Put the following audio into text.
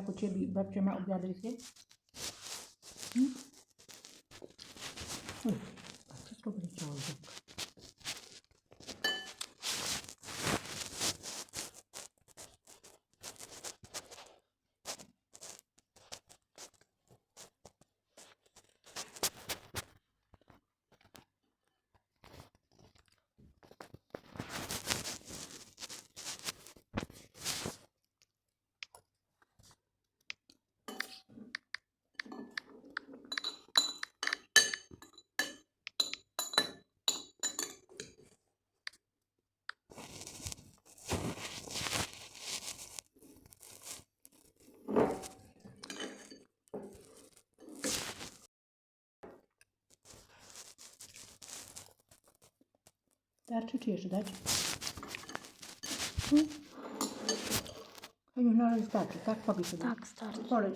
आप पूछिए बच मैं उपजा दे इसे स्ट्रॉबेरी चावल Starczy czy jeszcze dać? Hmm? Heniu, no ale starczy, tak? Powiedz sobie. Tak, starczy. Poleć